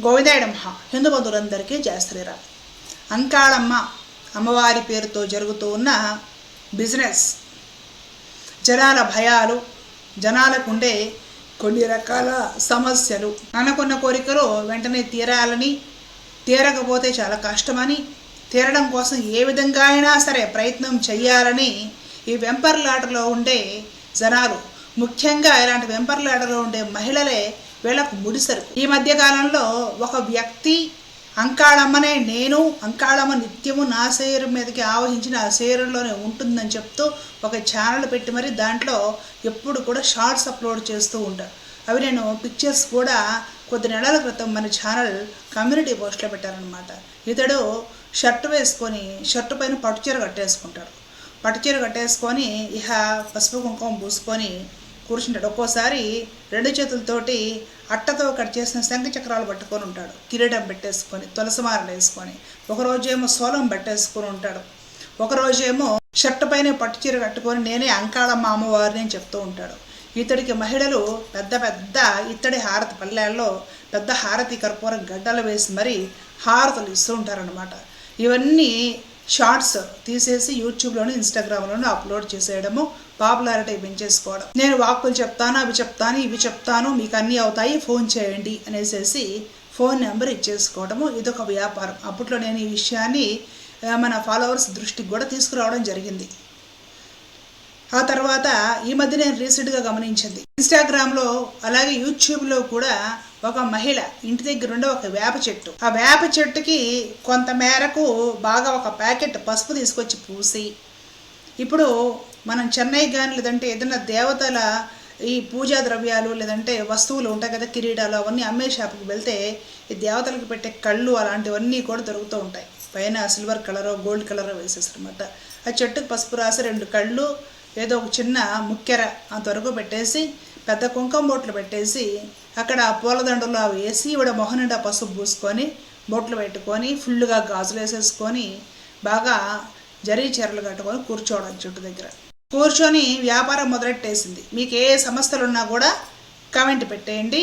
గోవిందాయ మహా హిందూ బంధువులందరికీ జయ శ్రీరామ్. అంకాళమ్మ అమ్మవారి పేరుతో జరుగుతూ ఉన్న బిజినెస్. జనాల భయాలు జనాలకు ఉండే కొన్ని రకాల సమస్యలు. అనుకున్న కోరికలు వెంటనే తీరాలని తీరకపోతే చాలా కష్టమని తీరడం కోసం ఏ విధంగా అయినా సరే ప్రయత్నం చేయాలని ఈ వెంపర్లాటలో ఉండే జనాలు. ముఖ్యంగా ఇలాంటి వెంపర్లాటలో ఉండే మహిళలే వీళ్ళకు ముడిసరు ఈ మధ్య కాలంలో ఒక వ్యక్తి అంకాళమ్మనే నేను అంకాళమ్మ నిత్యము నా శరీరం మీదకి ఆవహించిన ఆ శరీరంలోనే ఉంటుందని చెప్తూ ఒక ఛానల్ పెట్టి మరి దాంట్లో ఎప్పుడు కూడా షార్ట్స్ అప్లోడ్ చేస్తూ ఉంటాడు అవి నేను పిక్చర్స్ కూడా కొద్ది నెలల క్రితం మన ఛానల్ కమ్యూనిటీ పోస్ట్లో పెట్టారనమాట ఇతడు షర్ట్ వేసుకొని షర్టు పైన పట్టుచీర కట్టేసుకుంటాడు. పట్టుచీర కట్టేసుకొని ఇహ పసుపు కుంకుమ పూసుకొని కూర్చుంటాడు. ఒక్కోసారి రెండు చేతులతోటి అట్టతో కట్ చేసిన శంఖ చక్రాలు పట్టుకొని ఉంటాడు. కిరీటం పెట్టేసుకొని తులసిమారలు వేసుకొని ఒకరోజేమో సోలం పెట్టేసుకొని ఉంటాడు. ఒకరోజేమో షర్ట్ పైన పట్టు చీర కట్టుకొని నేనే అంకాళమ్మ అమ్మవారిని అని చెప్తూ ఉంటాడు. ఇతడికి మహిళలు పెద్ద పెద్ద ఇత్తడి హారతి పల్లెల్లో పెద్ద హారతి కర్పూరం గడ్డలు వేసి మరీ హారతులు ఇస్తూ ఉంటారనమాట ఇవన్నీ షార్ట్స్ తీసేసి యూట్యూబ్లోను ఇన్స్టాగ్రామ్లోను అప్లోడ్ చేసేయడము. పాపులారిటీ పెంచేసుకోవడం నేను వాక్కులు చెప్తాను అవి చెప్తాను ఇవి చెప్తాను మీకు అన్నీ అవుతాయి ఫోన్ చేయండి అనేసి ఫోన్ నెంబర్ ఇచ్చేసుకోవడము. ఇదొక వ్యాపారం. అప్పట్లో నేను ఈ విషయాన్ని మన ఫాలోవర్స్ దృష్టికి కూడా తీసుకురావడం జరిగింది. ఆ తర్వాత ఈ మధ్య నేను రీసెంట్గా గమనించింది. ఇన్స్టాగ్రామ్లో అలాగే యూట్యూబ్లో కూడా ఒక మహిళ ఇంటి దగ్గర ఉండే ఒక వేప చెట్టు. ఆ వేప చెట్టుకి కొంత మేరకు బాగా ఒక ప్యాకెట్ పసుపు తీసుకొచ్చి పూసి ఇప్పుడు మనం చెన్నై కానీ లేదంటే ఏదైనా దేవతల ఈ పూజా ద్రవ్యాలు లేదంటే వస్తువులు ఉంటాయి కదా కిరీటాలు అవన్నీ అమ్మే షాపుకి వెళ్తే ఈ దేవతలకు పెట్టే కళ్ళు అలాంటివన్నీ కూడా దొరుకుతూ ఉంటాయి. పైన సిల్వర్ కలరో గోల్డ్ కలరో వేసేసారనమాట ఆ చెట్టుకు పసుపు రాసి రెండు కళ్ళు ఏదో ఒక చిన్న ముక్కెర అంతవరకు పెట్టేసి పెద్ద కుంకుమ బొట్లు పెట్టేసి అక్కడ పూలదండలు అవి వేసి ఇవిడ మొహం నిండా పసుపు పూసుకొని బొట్లు పెట్టుకొని ఫుల్గా గాజులు వేసేసుకొని బాగా జరీ చీరలు కట్టుకొని కూర్చోవడం చుట్టు దగ్గర. కూర్చొని వ్యాపారం మొదలెట్టేసింది. మీకు ఏ సమస్యలు ఉన్నా కూడా కామెంట్ పెట్టేయండి.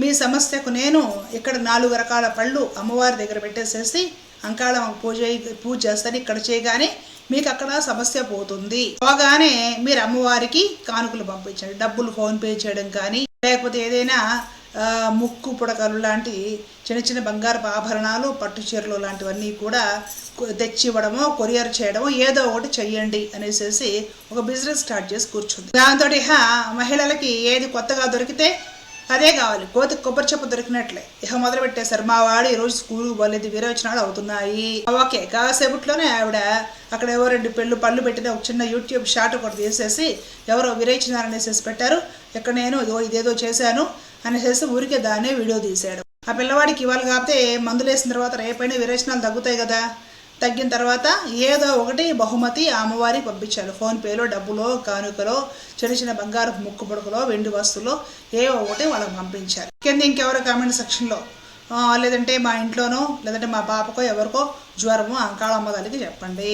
మీ సమస్యకు నేను ఇక్కడ నాలుగు రకాల పళ్ళు అమ్మవారి దగ్గర పెట్టేసేసి అంకాళం పూజ పూజ చేస్తారు ఇక్కడ చేయగానే మీకు అక్కడ సమస్య పోతుంది. పోగానే మీరు అమ్మవారికి కానుకలు పంపించండి. డబ్బులు ఫోన్ పే చేయడం కానీ లేకపోతే ఏదైనా ముక్కు పుడకలు లాంటి చిన్న చిన్న బంగారపు ఆభరణాలు పట్టు చీరలు లాంటివన్నీ కూడా తెచ్చివ్వడమో తెచ్చి కొరియర్ చేయడమో ఏదో ఒకటి చెయ్యండి అనేసి ఒక బిజినెస్ స్టార్ట్ చేసి కూర్చుంది. దాంతో మహిళలకి ఏది కొత్తగా దొరికితే అదే కావాలి. కోతి కొబ్బరి చెప్పు దొరికినట్లే. ఇక మొదలు పెట్టేశారు మా వాడు ఈరోజు స్కూల్కి పోలేదు విరోచనాలు అవుతున్నాయి. ఓకే. కాసేపట్లోనే ఆవిడ అక్కడ ఎవరో రెండు పెళ్ళు పళ్ళు పెట్టిన ఒక చిన్న యూట్యూబ్ షార్ట్ ఒకటి తీసేసి ఎవరో విరేచనాలు అనేసి పెట్టారు. ఇక్కడ నేను ఇదో ఇదేదో చేశాను అనేసి ఊరికే దాన్నే వీడియో తీశాడు. ఆ పిల్లవాడికి ఇవాళ కాకపోతే మందులు వేసిన తర్వాత రేపైనా విరేచనాలు తగ్గుతాయి కదా. తగ్గిన తర్వాత ఏదో ఒకటి బహుమతి అమ్మవారికి పంపించాలి ఫోన్పేలో డబ్బులో కానుకలో చిన్న చిన్న బంగారు ముక్కు పుడకలో వెండి వస్తువులో ఏవో ఒకటి వాళ్ళకి పంపించాలి కింద ఇంకెవరో కామెంట్ సెక్షన్లో లేదంటే మా ఇంట్లోనో లేదంటే మా పాపకో ఎవరికో జ్వరము అంకాళమ్మ తల్లికి చెప్పండి.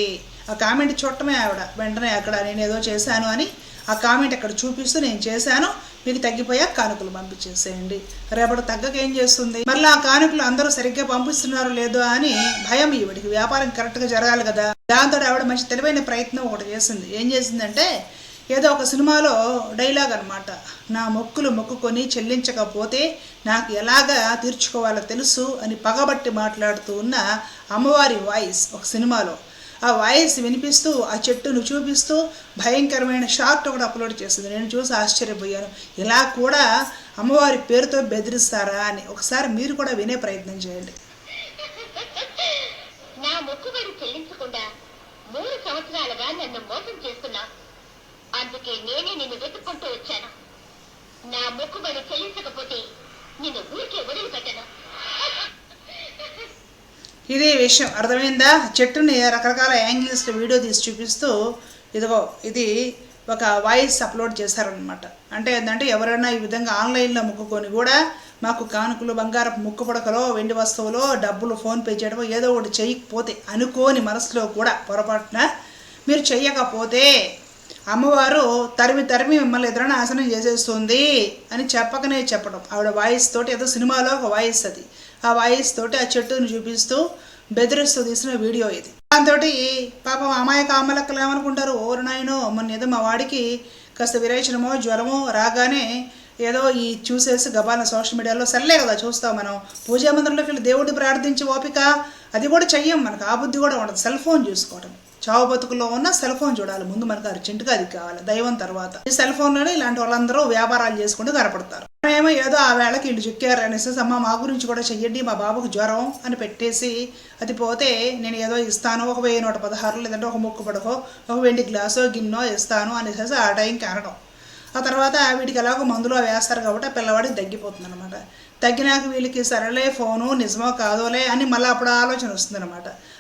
ఆ కామెంట్ చూడటమే ఆవిడ. వెంటనే అక్కడ నేను ఏదో చేశాను అని ఆ కామెంట్ అక్కడ చూపిస్తూ నేను చేశాను. మీకు తగ్గిపోయాక కానుకలు పంపించేసేయండి. రేపటి తగ్గక ఏం చేస్తుంది? మళ్ళీ ఆ కానుకలు అందరూ సరిగ్గా పంపిస్తున్నారో లేదో అని భయం ఈవిడికి. వ్యాపారం కరెక్ట్గా జరగాలి కదా. దాంతో ఆవిడ మంచి తెలివైన ప్రయత్నం ఒకటి చేసింది. ఏం చేసిందంటే ఏదో ఒక సినిమాలో డైలాగ్ అనమాట నా మొక్కులు మొక్కుకొని చెల్లించకపోతే నాకు ఎలాగా తీర్చుకోవాలో తెలుసు అని పగబట్టి మాట్లాడుతూ ఉన్న అమ్మవారి వాయిస్ ఒక సినిమాలో. ఆ వాయిస్ వినిపిస్తూ ఆ చెట్టును చూపిస్తూ భయంకరమైన షార్ట్ ఒకటి అప్లోడ్ చేసింది. నేను చూసి ఆశ్చర్యపోయాను. ఇలా కూడా అమ్మవారి పేరుతో బెదిరిస్తారా అని. ఒకసారి మీరు కూడా వినే ప్రయత్నం చేయండి. నా మొక్కుబడి చెల్లించకుండా మూడు సంవత్సరాలుగా నన్ను మోసం చేస్తున్నా. అందుకే నేనే నిన్ను వెతుక్కుంటూ వచ్చాను. నా మొక్కుబడి చెల్లించకపోతే నిన్ను ఊరికే వదిలి ఇది విషయం అర్థమైందా? చెట్టుని రకరకాల యాంగిల్స్లో వీడియో తీసి చూపిస్తూ ఇదిగో ఇది ఒక వాయిస్ అప్లోడ్ చేశారనమాట అంటే ఏంటంటే ఎవరైనా ఈ విధంగా ఆన్లైన్లో ముక్కుకొని కూడా మాకు కానుకలు బంగారపు ముక్కు పుడకలో వెండి వస్తువులో డబ్బులు ఫోన్పే చేయడమో ఏదో ఒకటి చేయకపోతే అనుకోని మనసులో కూడా పొరపాటున మీరు చెయ్యకపోతే అమ్మవారు తరిమి తరిమి మిమ్మల్ని ఎదురు నాశనం చేసేస్తుంది అని చెప్పకనే చెప్పడం ఆవిడ వాయిస్ తోటి ఏదో సినిమాలో ఒక వాయిస్ అది. ఆ వాయిస్ తోటి ఆ చెట్టుని చూపిస్తూ బెదిరిస్తూ తీసిన వీడియో ఇది. దాంతో పాపం అమాయక అమ్మలక్కలు ఏమనుకుంటారు? ఓరు నాయనో మొన్న ఏదో మా వాడికి కాస్త విరేచనమో జ్వరమో రాగానే ఏదో ఈ చూసేసి గబాన సోషల్ మీడియాలో సర్లే కదా చూస్తాం మనం. పూజా మందిరంలోకి వెళ్ళి దేవుడిని ప్రార్థించి ఓపిక అది కూడా చెయ్యం మనకు. ఆ బుద్ధి కూడా ఉండదు. సెల్ ఫోన్ చూసుకోవడం చావు బతుకులో ఉన్న సెల్ ఫోన్ చూడాలి. ముందు మనకు అర్జెంటుగా అది కావాలి. దైవం తర్వాత. ఈ సెల్ ఫోన్లోనే ఇలాంటి వాళ్ళందరూ వ్యాపారాలు చేసుకుంటూ కనపడతారు. మేము ఏదో ఆ వేళకి ఇల్లు చెక్కారు అనేసి అమ్మ మా గురించి కూడా చెయ్యండి మా బాబుకు జ్వరం అని పెట్టేసి అది పోతే నేను ఏదో ఇస్తాను ఒక వెయ్యి నూట పదహారు లేదంటే ఒక ముక్కు పడకో ఒక వెండి గ్లాసో గిన్నో ఇస్తాను అనేసి ఆ టైంకి అనడం ఆ తర్వాత వీటికి ఎలాగో మందులో వేస్తారు కాబట్టి ఆ పిల్లవాడికి తగ్గిపోతుంది అనమాట తగ్గినాక వీళ్ళకి సరేలే ఫోను నిజమో కాదోలే అని మళ్ళీ అప్పుడు ఆలోచన వస్తుంది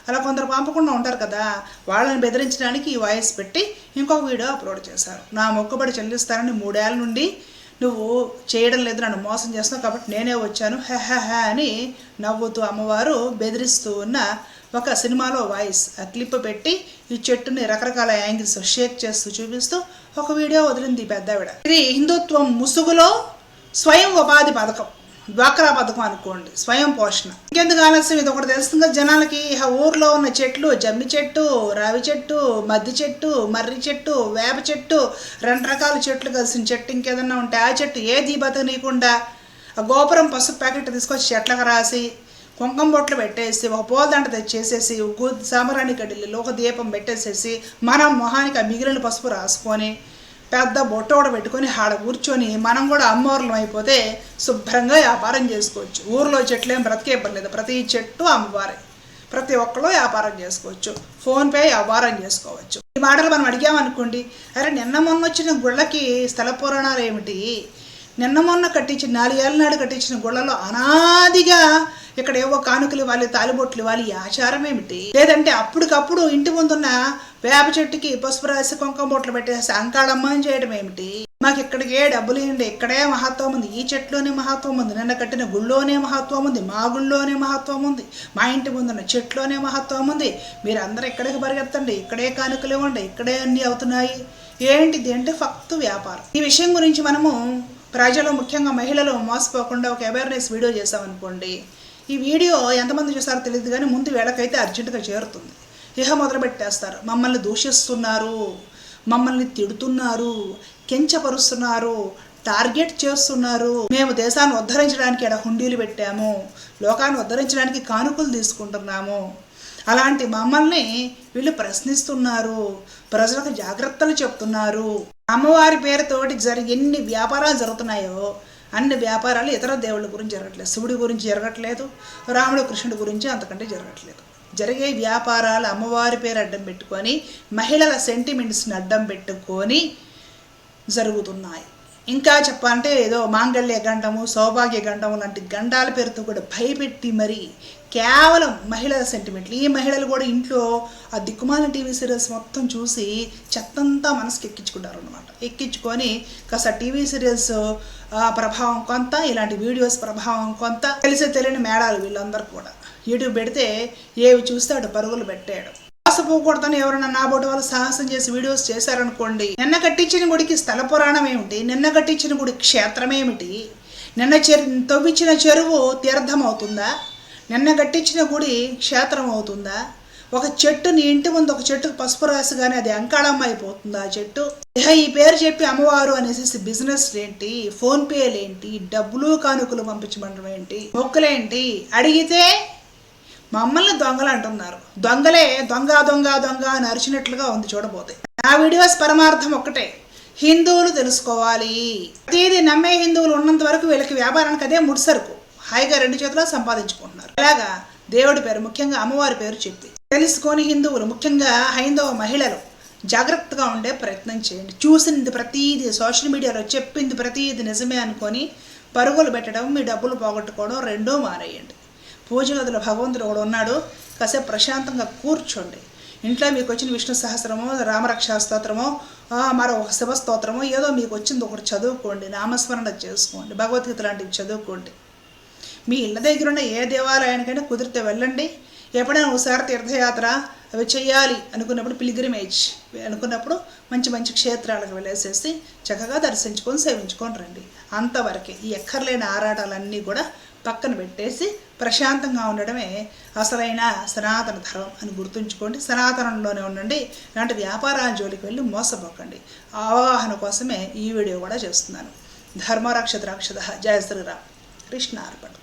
అలా కొందరు పంపకుండా ఉంటారు కదా వాళ్ళని బెదిరించడానికి ఈ వాయిస్ పెట్టి ఇంకొక వీడియో అప్లోడ్ చేశారు. నా మొక్కుబడి చెల్లిస్తానని మూడేళ్ళ నుండి నువ్వు చేయడం లేదు నన్ను మోసం చేస్తున్నావు కాబట్టి నేనే వచ్చాను హె హె హె అని నవ్వుతూ అమ్మవారు బెదిరిస్తూ ఉన్న ఒక సినిమాలో వాయిస్ క్లిప్ పెట్టి ఈ చెట్టుని రకరకాల యాంగిల్స్ షేక్ చేస్తూ చూపిస్తూ ఒక వీడియో వదిలింది పెద్దావిడ. ఇది హిందుత్వం ముసుగులో స్వయం ఉపాధి పథకం. డ్వాక్రా పథకం అనుకోండి స్వయం పోషణ. ఇంకెందుకు ఆలస్యం? ఇది ఒకటి తెలుస్తుంది కదా జనాలకి. ఆ ఊర్లో ఉన్న చెట్లు జమ్మి చెట్టు రావి చెట్టు మద్ది చెట్టు మర్రి చెట్టు వేప చెట్టు రెండు రకాల చెట్లు కలిసిన చెట్టు ఇంకేదన్నా ఉంటే ఆ చెట్టు ఏది బతకనీయకుండా ఆ గోపురం పసుపు ప్యాకెట్ తీసుకొచ్చి చెట్లకు రాసి కుంకం బొట్లు పెట్టేసి ఒక పూలదండ తెచ్చేసేసి సామరాణి సాంబ్రాణి ఒక దీపం పెట్టేసేసి మనం మొహానికి ఆ మిగిలిన పసుపు రాసుకొని పెద్ద బొట్ట కూడా పెట్టుకొని ఆడ కూర్చొని మనం కూడా అమ్మవార్లం అయిపోతే శుభ్రంగా వ్యాపారం చేసుకోవచ్చు. ఊర్లో చెట్లు ఏం బ్రతికే పర్లేదు ప్రతి చెట్టు అమ్మవారే. ప్రతి ఒక్కరు వ్యాపారం చేసుకోవచ్చు. ఫోన్పే వ్యాపారం చేసుకోవచ్చు. ఈ మాటలు మనం అడిగామనుకోండి అరే నిన్న మొన్న వచ్చిన గుళ్ళకి స్థల పురాణాలు ఏమిటి? నిన్న మొన్న కట్టించిన నాలుగేళ్ళ నాడు కట్టించిన గుళ్ళలో అనాదిగా ఇక్కడ ఏవో కానుకలు ఇవ్వాలి తాలిబొట్లు ఇవ్వాలి ఈ ఆచారం ఏమిటి? లేదంటే అప్పటికప్పుడు ఇంటి ముందున్న వేప చెట్టుకి పసుపు రాసి కుంకుమ బొట్లు పెట్టేసి అంకాళమ్మని చేయడం ఏమిటి? మాకు ఇక్కడికే డబ్బులు ఇవ్వండి ఇక్కడే మహత్వం ఉంది. ఈ చెట్లోనే మహత్వం ఉంది. నిన్న కట్టిన గుళ్ళోనే మహత్వం ఉంది. మా గుళ్ళోనే మహత్వం ఉంది. మా ఇంటి ముందున్న చెట్లోనే మహత్వం ఉంది. మీరు అందరూ ఇక్కడికి పరిగెత్తండి. ఇక్కడే కానుకలు ఇవ్వండి. ఇక్కడే అన్నీ అవుతున్నాయి. ఏంటిది అంటే ఫక్తు వ్యాపారం? ఈ విషయం గురించి మనము ప్రజలు ముఖ్యంగా మహిళలు మోసపోకుండా ఒక అవేర్నెస్ వీడియో చేసామనుకోండి ఈ వీడియో ఎంతమంది చూసారో తెలియదు కానీ ముందు వేళకైతే అర్జెంటుగా చేరుతుంది. ఇహ మొదలు పెట్టేస్తారు మమ్మల్ని దూషిస్తున్నారు. మమ్మల్ని తిడుతున్నారు. కించపరుస్తున్నారు. టార్గెట్ చేస్తున్నారు. మేము దేశాన్ని ఉద్ధరించడానికి ఎడ హుండీలు పెట్టాము. లోకాన్ని ఉద్ధరించడానికి కానుకలు తీసుకుంటున్నాము. అలాంటి మమ్మల్ని వీళ్ళు ప్రశ్నిస్తున్నారు. ప్రజలకు జాగ్రత్తలు చెప్తున్నారు. అమ్మవారి పేరుతోటి జరిగి ఎన్ని వ్యాపారాలు జరుగుతున్నాయో అన్ని వ్యాపారాలు ఇతర దేవుళ్ళ గురించి జరగట్లేదు. శివుడి గురించి జరగట్లేదు. రాముడు కృష్ణుడి గురించి అంతకంటే జరగట్లేదు. జరిగే వ్యాపారాలు అమ్మవారి పేరు అడ్డం పెట్టుకొని మహిళల సెంటిమెంట్స్ని అడ్డం పెట్టుకొని జరుగుతున్నాయి. ఇంకా చెప్పాలంటే ఏదో మాంగళ్య గండము సౌభాగ్య గండము లాంటి గండాల పేరుతో కూడా భయపెట్టి మరి కేవలం మహిళల సెంటిమెంట్లు ఈ మహిళలు కూడా ఇంట్లో ఆ దిక్కుమాల టీవీ సీరియల్స్ మొత్తం చూసి చెత్తంతా మనసుకి ఎక్కించుకుంటారు అనమాట ఎక్కించుకొని కాస్త టీవీ సీరియల్స్ ప్రభావం కొంత ఇలాంటి వీడియోస్ ప్రభావం కొంత తెలిసే తెలియని మేడాలు వీళ్ళందరూ కూడా. యూట్యూబ్ పెడితే ఏవి చూస్తే అటు పరుగులు పెట్టాడు మోసపోకూడదని ఎవరైనా నా బోటి వాళ్ళు సాహసం చేసి వీడియోస్ చేశారనుకోండి నిన్న కట్టించిన గుడికి స్థల పురాణం ఏమిటి? నిన్న కట్టించిన గుడి క్షేత్రం ఏమిటి? నిన్న చెరు తవ్వించిన చెరువు తీర్థం అవుతుందా? నిన్న కట్టించిన గుడి క్షేత్రం అవుతుందా? ఒక చెట్టు నీ ఇంటి ముందు ఒక చెట్టుకు పసుపు రాసుగానే అది అంకాళమ్మ అయిపోతుందా ఆ చెట్టు? ఈ పేరు చెప్పి అమ్మవారు అనేసి బిజినెస్ ఏంటి? ఫోన్ పేలు ఏంటి? డబ్బులు కానుకలు పంపించమండం ఏంటి? మొక్కులేంటి? అడిగితే మమ్మల్ని దొంగలు అంటున్నారు. దొంగలే దొంగ దొంగ దొంగ అని అరిచినట్లుగా ఉంది చూడబోతే. ఆ వీడియోస్ పరమార్థం ఒక్కటే. హిందువులు తెలుసుకోవాలి. ప్రతిదీ నమ్మే హిందువులు ఉన్నంత వరకు వీళ్ళకి వ్యాపారానికి అదే ముడిసరుకు. హాయిగా రెండు చేతుల్లో సంపాదించుకుంటున్నారు. అలాగా దేవుడి పేరు ముఖ్యంగా అమ్మవారి పేరు చెప్పి. తెలుసుకొని హిందువులు ముఖ్యంగా హైందవ మహిళలు జాగ్రత్తగా ఉండే ప్రయత్నం చేయండి. చూసింది ప్రతీది సోషల్ మీడియాలో చెప్పింది ప్రతీది నిజమే అనుకొని పరుగులు పెట్టడం మీ డబ్బులు పోగొట్టుకోవడం రెండో మానేయండి. పూజ గదిలో భగవంతుడు ఒకడు ఉన్నాడు. కాసేపు ప్రశాంతంగా కూర్చోండి. ఇంట్లో మీకు వచ్చిన విష్ణు సహస్రమో రామరక్షా స్తోత్రమో మరో ఒక శివ స్తోత్రమో ఏదో మీకు వచ్చింది ఒకటి చదువుకోండి నామస్మరణ చేసుకోండి భగవద్గీత లాంటివి చదువుకోండి. మీ ఇళ్ళ దగ్గర ఉన్న ఏ దేవాలయానికైనా కుదిరితే వెళ్ళండి. ఎప్పుడైనా ఒకసారి తీర్థయాత్ర అవి చేయాలి అనుకున్నప్పుడు పిలిగ్రిమేజ్ అనుకున్నప్పుడు మంచి మంచి క్షేత్రాలకు వెళ్ళేసేసి చక్కగా దర్శించుకొని సేవించుకొని రండి. అంతవరకే ఈ ఎక్కర్లేని ఆరాటాలన్నీ కూడా పక్కన పెట్టేసి ప్రశాంతంగా ఉండడమే అసలైన సనాతన ధర్మం అని గుర్తుంచుకోండి. సనాతనంలోనే ఉండండి ఇలాంటి వ్యాపారాల జోలికి వెళ్ళి మోసపోకండి. అవగాహన కోసమే ఈ వీడియో కూడా చేస్తున్నాను. ధర్మరక్ష ద్రాక్షద జయ శ్రీరామ్. కృష్ణ అర్పణ.